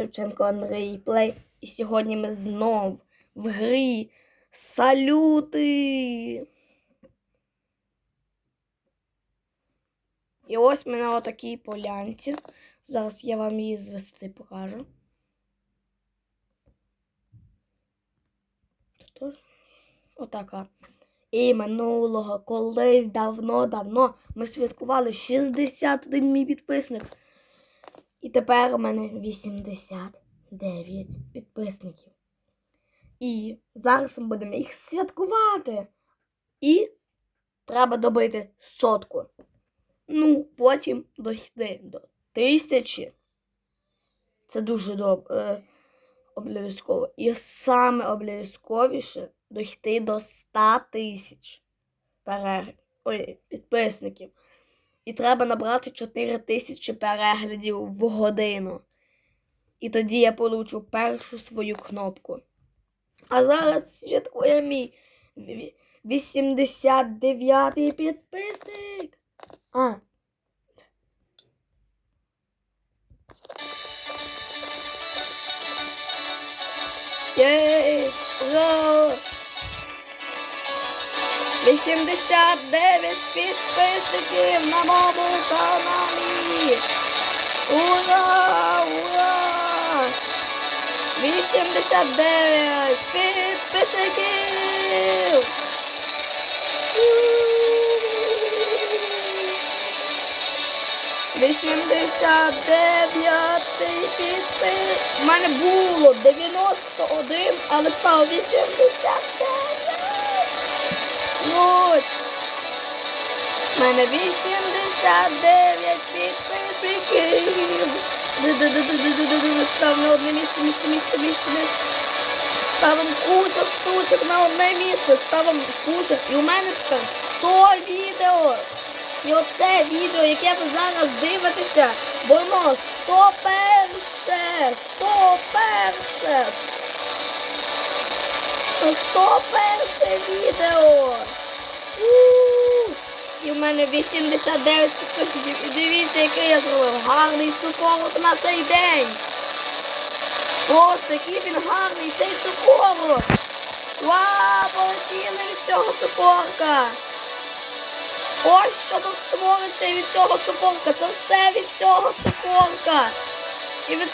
Шевченко Андрій Плей. І сьогодні ми знов в грі салюти. І ось ми на отакій полянці. Зараз я вам її з покажу. Отака. І минулого колись давно-давно ми святкували 61 мій підписник. І тепер у мене 89 підписників. І зараз ми будемо їх святкувати. І треба добити сотку. Ну, потім дойти до тисячі. Це дуже добре. Обов'язково. І саме обов'язковіше дойти до 100 тисяч переглядів. Ой, підписників. І треба набрати 4 тисячі переглядів в годину. І тоді я получу першу свою кнопку. А зараз святкує мій 89-й підписник. А. Єй! 89 підписників на моєму каналі! Ура! Ура! 89 підписників! Вісімдесят дев'ятий підпис. У мене було 91, але стало 89. Ось. У мене 89 підписників. Став на одне місце, місце, місце, місце, місце. Ставимо кучу штучок на одне місце, ставимо кучу. І у мене тепер 100 відео. І оце відео, яке ви зараз дивитеся, воно 101, 101. То 101 відео. У! І в мене 89 підписників. І дивіться, який я зробив гарний цукорок на цей день. Просто який він гарний цей цукорок. Вау, полетіли від цього цукорка. Ось що тут твориться від цього цукорка. Це все від цього цукорка. І від...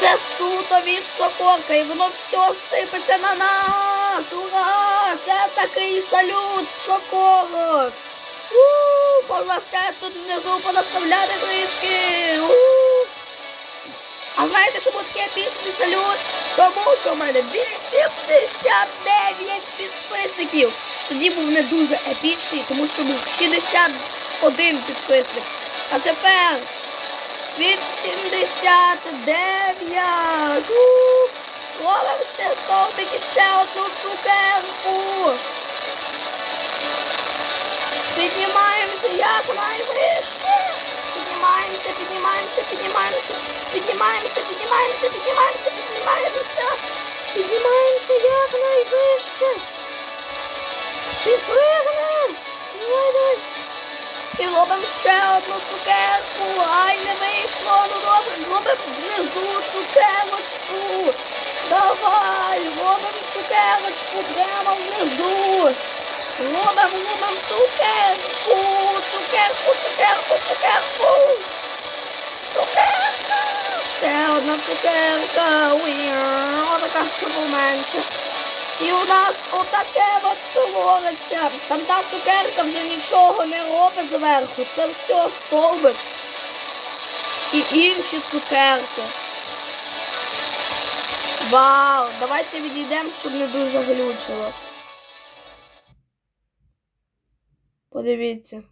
Це суто від цукорка. І воно все сипеться на нас. Ура! Це такий салют цукорок. У, Можна ще тут внизу понаставляти трішки. У. А знаєте, чому такий епічний салют? Тому що в мене 89 підписників. Тоді був не дуже епічний, тому що був 61 підписник. А тепер від 79. У, ще стовпик і ще одну цукерку. Піднімаємося якнайвище. Піднімаємося, піднімаємося, піднімаємося, піднімаємося, піднімаємося, піднімаємося, піднімаємося. Піднімаємося якнайвище. Підпригни! Давай, давай. І робимо ще одну цукерку. Добре, робимо внизу цукерочку. Давай, робимо цукерочку прямо внизу. Робимо, робимо цукерку. Цукерку, цукерку, цукерку. Цукерка. Ще одна цукерка. Така, щоб менше. І у нас отаке от твориться. Там та цукерка вже нічого не робить зверху. Це все стовбик. І інші цукерки. Вау! Давайте відійдемо, щоб не дуже глючило. Подивіться.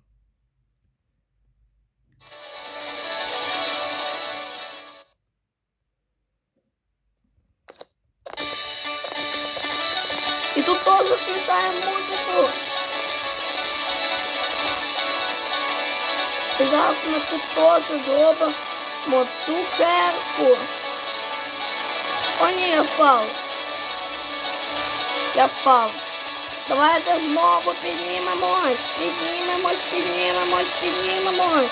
І тут теж включаємо музику. Зараз ми тут теж зробимо цукерку. О, ні, я впав. Я впав. Давайте знову піднімемось, піднімемось, піднімемось, піднімемось.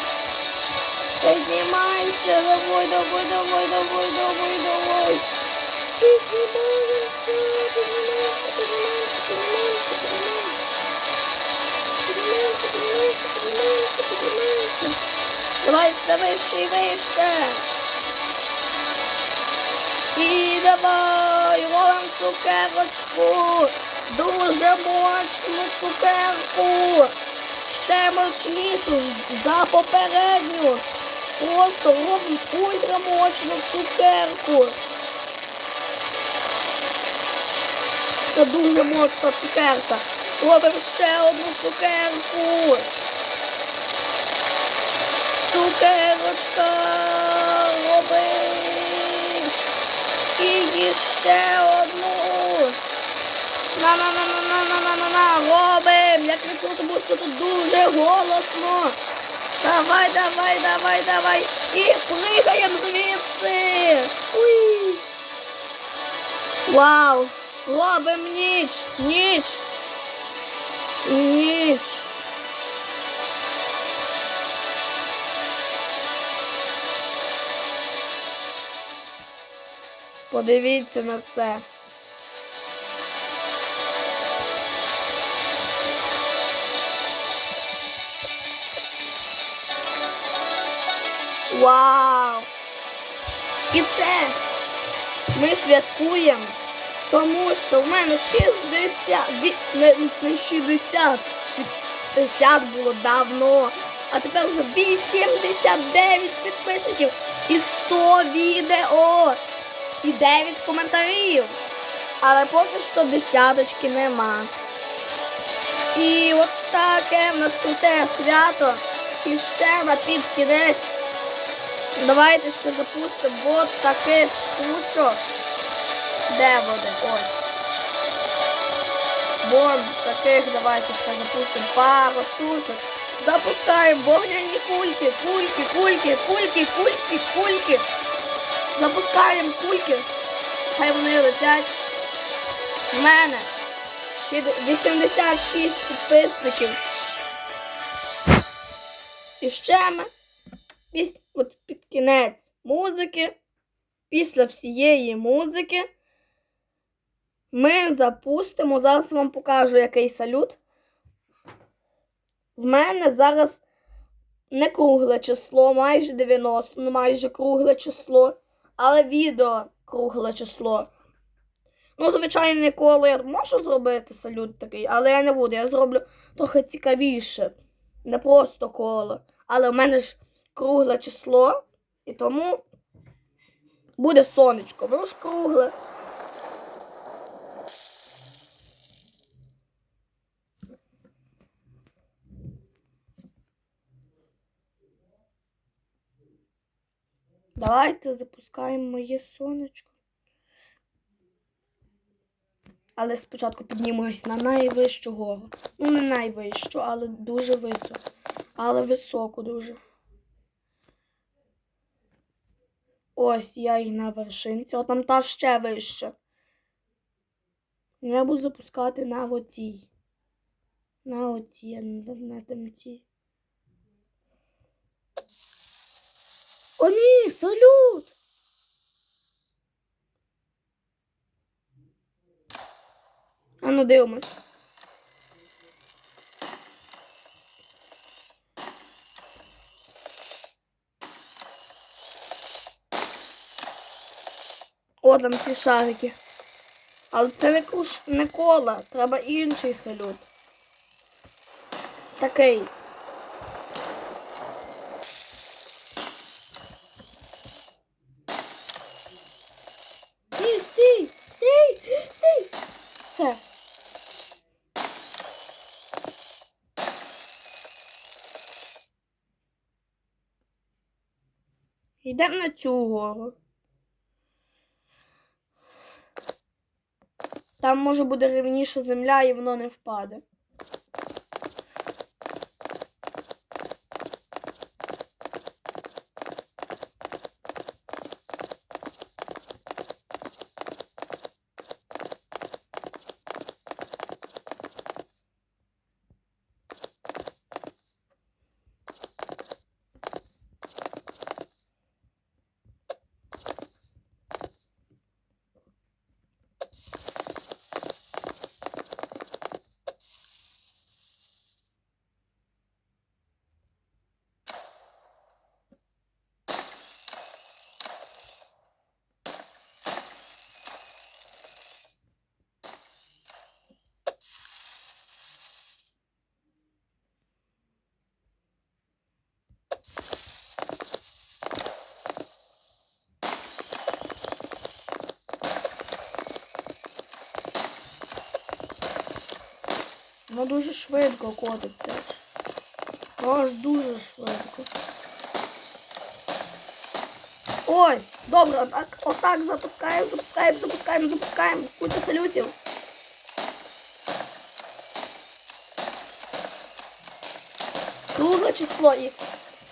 Піднімайся, давай, давай, давай, давай, давай, Піднімаємося, піднімаємося, піднімаємося, піднімаємося, піднімаємося. Піднімаємося, піднімаємося, піднімаємося. Давай все вище і вище. І давай ловим цукерочку. Дуже мощну цукерку. Ще мощнішу за попередню. Просто робимо ультрамощну цукерку. Це дуже мощна цукерка. Робимо ще одну цукерку. Цукерочка робиш. І ще одну. На на на на на на на на на робим. Я кричу, тому що тут дуже голосно. Давай, давай, давай, давай. І пригаємо звідси. Уй. Вау. Робим ніч. Ніч. Ніч. Подивіться на це. Вау! І це ми святкуємо, тому що в мене 60, не, не 60, 60 було давно, а тепер вже 89 підписників і 100 відео і 9 коментарів. Але поки що десяточки нема. І от таке в нас круте свято. І ще на під кінець. Давайте ще запустимо от таких штучок. Де вони? Ось. Вон таких давайте ще запустимо пару штучок. Запускаємо вогняні кульки, кульки, кульки, кульки, кульки, кульки. Запускаємо кульки. Хай вони летять. В мене 86 підписників. І ще ми під кінець музики, після всієї музики, ми запустимо. Зараз вам покажу який салют. В мене зараз не кругле число, майже 90, ну майже кругле число, але відео кругле число. Ну, звичайно, ніколи я можу зробити салют такий, але я не буду. Я зроблю трохи цікавіше. Не просто коло. Але в мене ж кругле число, і тому буде сонечко. Воно ж кругле. Давайте запускаємо моє сонечко. Але спочатку піднімусь на найвищу гору. Ну, не найвищу, але дуже високо. Але високу дуже. Ось я і на вершинці. О, там та ще вище. Я буду запускати на оцій. На оцій, а не на темці. О, ні, салют! А ну дивимось. О, там ці шарики. Але це не куш... не кола. Треба інший салют. Такий. Ні, стій! Стій! Стій! Все. Йдемо на цю гору. Там може буде рівніша земля і воно не впаде. Воно дуже швидко котиться. Аж дуже швидко. Ось, добре, отак, отак запускаємо, запускаємо, запускаємо, запускаємо. Куча салютів. Кругле число і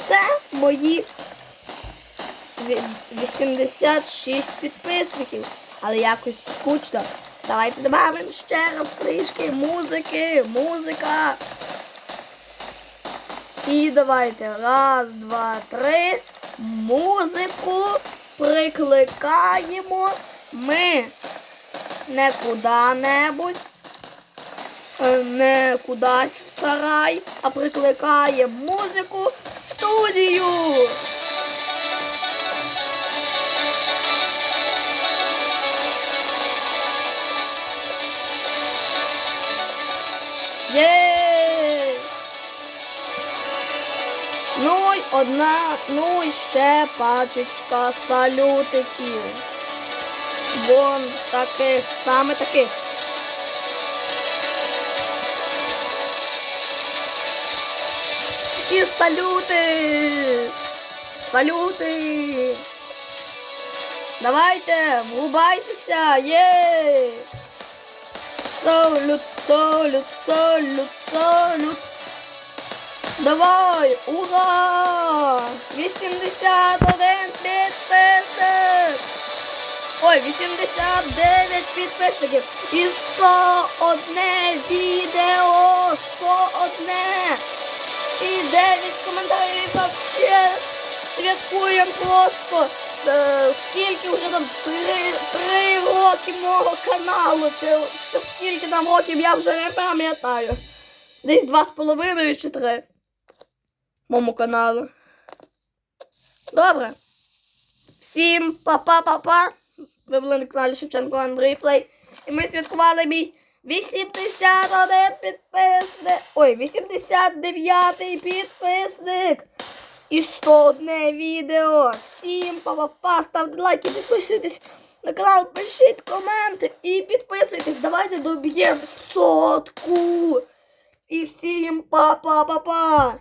це мої 86 підписників. Але якось скучно. Давайте додамо ще раз трішки музики, музика. І давайте раз, два, три. Музику прикликаємо ми не куди-небудь, е, не кудись в сарай, а прикликаємо музику в студію. Одна, ну і ще пачечка салютиків. Вон таких, саме таких. І салюти! Салюти! Давайте, врубайтеся! Є! Салют, салют, салют, салют! Давай! Ура! 81 підписник! Ой, 89 підписників! І 101 відео! 101! І 9 коментарів вообще святкуємо просто. Е, скільки вже там три, три роки мого каналу, чи, чи скільки там років, я вже не пам'ятаю. Десь два з половиною чи три. Моєму каналу. Добре. Всім па-па-па-па. Ви були на каналі Шевченко Андрій Плей. І ми святкували мій 81 підписник. Ой, 89 підписник. І 101 відео. Всім па-па-па. Ставте лайки, підписуйтесь на канал, пишіть коменти і підписуйтесь. Давайте доб'ємо сотку. І всім па-па-па-па.